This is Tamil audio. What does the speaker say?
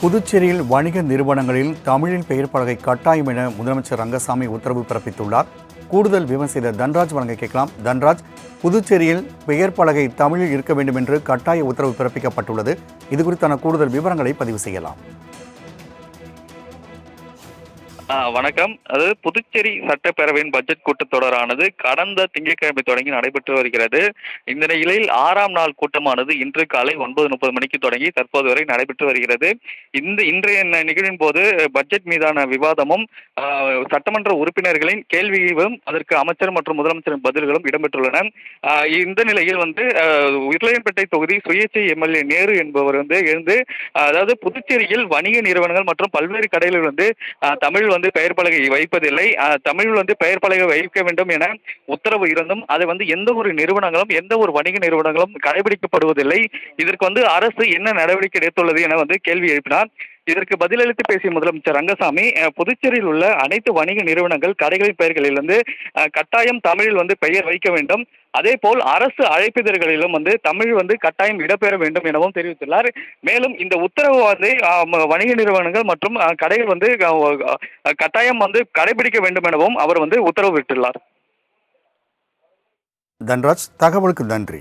புதுச்சேரியில் வணிக நிறுவனங்களில் தமிழில் பெயர் பலகை கட்டாயம் என முதலமைச்சர் ரங்கசாமி உத்தரவு பிறப்பித்துள்ளார். கூடுதல் விவரம் செய்த தன்ராஜ் வழங்க கேட்கலாம். தன்ராஜ் புதுச்சேரியில் பெயர் பலகை தமிழில் இருக்க வேண்டும் என்று கட்டாய உத்தரவு பிறப்பிக்கப்பட்டுள்ளது. இது குறித்தான கூடுதல் விவரங்களை பதிவு செய்யலாம். வணக்கம். அது புதுச்சேரி சட்டப்பேரவையின் பட்ஜெட் கூட்டத்தொடரானது கடந்த திங்கட்கிழமை தொடங்கி நடைபெற்று வருகிறது. இந்த நிலையில் ஆறாம் நாள் கூட்டமானது இன்று காலை ஒன்பது முப்பது மணிக்கு தொடங்கி தற்போது வரை நடைபெற்று வருகிறது. இந்த இன்றைய நிகழ்வின் போது பட்ஜெட் மீதான விவாதமும் சட்டமன்ற உறுப்பினர்களின் கேள்வியும் அதற்கு அமைச்சர் மற்றும் முதலமைச்சரின் பதில்களும் இடம்பெற்றுள்ளன. இந்த நிலையில் வந்து உருளையன்பேட்டை தொகுதி சுயேட்சை எம்எல்ஏ நேரு என்பவர் வந்து எழுந்து அதாவது புதுச்சேரியில் வணிக நிறுவனங்கள் மற்றும் பல்வேறு கடைகளில் வந்து தமிழ் வந்து பெயர் பலகை வைப்பதில்லை. தமிழில் வந்து பெயர் பலகை வைக்க வேண்டும் என உத்தரவு இருந்தும் அதை வந்து எந்த ஒரு நிறுவனங்களும் எந்த ஒரு வணிக நிறுவனங்களும் கடைபிடிக்கப்படுவதில்லை. இதற்கு வந்து அரசு என்ன நடவடிக்கை எடுத்துள்ளது என வந்து கேள்வி எழுப்பினார். இதற்கு பதிலளித்து பேசிய முதலமைச்சர் ரங்கசாமி புதுச்சேரியில் உள்ள அனைத்து வணிக நிறுவனங்கள் கடைகளின் பெயர்களிலிருந்து கட்டாயம் தமிழில் வந்து பெயர் வைக்க வேண்டும். அதே போல் அரசு அழைப்பிதழ்களிலும் வந்து தமிழ் வந்து கட்டாயம் இடம்பெற வேண்டும் எனவும் தெரிவித்துள்ளார். மேலும் இந்த உத்தரவு வந்து வணிக நிறுவனங்கள் மற்றும் கடைகள் வந்து கட்டாயம் வந்து கடைபிடிக்க வேண்டும் எனவும் அவர் வந்து உத்தரவிட்டுள்ளார் தன்ராஜ் தகவலுக்கு நன்றி.